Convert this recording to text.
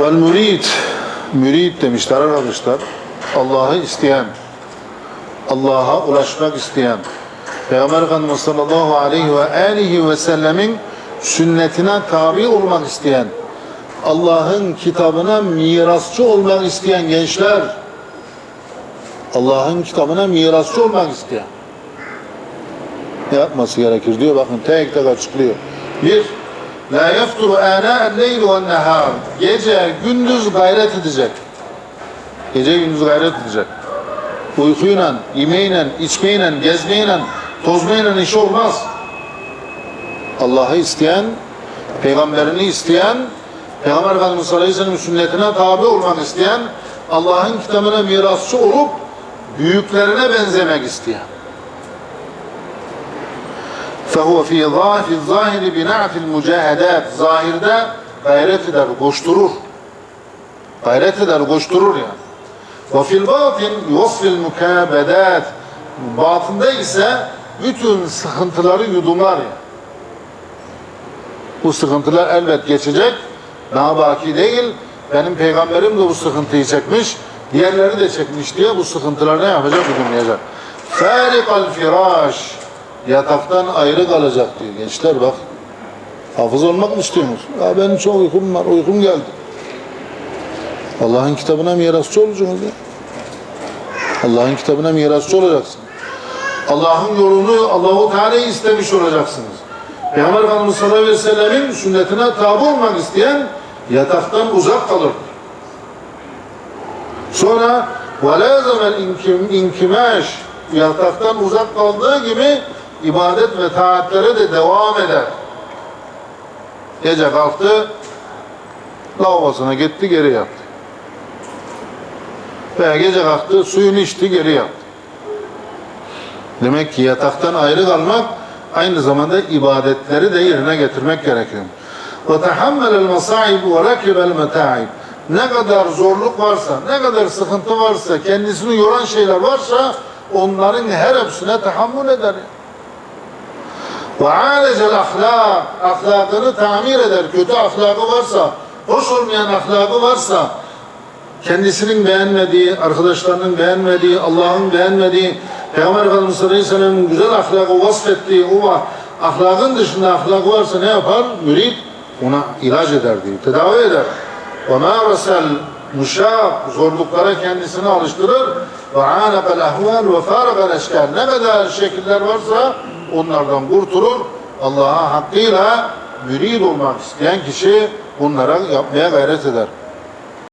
Vel mürid, mürid demişler arkadaşlar. Allah'ı isteyen, Allah'a ulaşmak isteyen, Peygamber Efendimiz sallallahu aleyhi ve aleyhi ve sellemin sünnetine tabi olmak isteyen, Allah'ın kitabına mirasçı olmak isteyen gençler, Allah'ın kitabına mirasçı olmak isteyen, ne yapması gerekir diyor bakın tek tek açıklıyor. Bir, la yefturu ana leyl ve nehar. Gece gündüz gayret edecek. Gece gündüz gayret edecek. Uykuyla, yemeğiyle, içmeyle, gezmeyle, tozmayla iş olmaz. Allah'ı isteyen, peygamberini isteyen, Peygamber Efendimiz sallallahu aleyhi ve sellem sünnetine tabi olmak isteyen, Allah'ın kitabına mirasçı olup büyüklerine benzemek isteyen. فهو في ظاهر في الظاهر بنعت المجاهدات zahirde gayret eder, koşturur. Gayret eder, koşturur yani. Ve fil batin yusfil mukabedat batında ise bütün sıkıntıları yudumlar yani. Bu sıkıntılar elbet geçecek. Daha baki değil. Benim peygamberim de bu sıkıntıyı çekmiş. Diğerleri de çekmiş diye bu sıkıntılar ne yapacak? Yudumlayacak. Farikal firaş yataktan ayrı kalacak diyor. Gençler bak. Hafız olmak mı istiyorsunuz? Ya benim çok uykum var, uykum geldi. Allah'ın kitabına mirasçı olacaksınız ya. Allah'ın kitabına mirasçı olacaksın. Allah'ın yolunu Allahu Teala istemiş olacaksınız. Peygamber Efendimiz sallallahu aleyhi ve sellemin sünnetine tabi olmak isteyen yataktan uzak kalır. Sonra وَلَازَمَ الْاِنْكِمَاشِ Yataktan uzak kaldığı gibi ibadet ve taatlere de devam eder. Gece kalktı, lavabosuna gitti, geri yattı. Veya gece kalktı, suyunu içti, geri yattı. Demek ki yataktan ayrı kalmak, aynı zamanda ibadetleri de yerine getirmek gerekiyor. وَتَحَمَّلَ الْمَصَائِبُ وَرَكِبَ الْمَتَاعِبُ Ne kadar zorluk varsa, ne kadar sıkıntı varsa, kendisini yoran şeyler varsa, onların her hepsine tahammül eder. وَعَالَجَ الْاَخْلَاقِ Ahlakını tamir eder. Kötü ahlakı varsa, hoş olmayan ahlakı varsa, kendisinin beğenmediği, arkadaşlarının beğenmediği, Allah'ın beğenmediği, Peygamber Efendimiz sallallahu aleyhi ve sellem'in güzel ahlakı vasfettiği o ahlakın dışında ahlakı varsa ne yapar? Mürid ona ilaç eder diyor, tedavi eder. وَمَا رَسَلْ müşak zorluklara kendisini alıştırır. Ve anaqal ahval ve faraqal eşkal ne kadar şekiller varsa onlardan kurtulur. Allah'a hakkıyla mürid olmak isteyen kişi bunlara yapmaya gayret eder.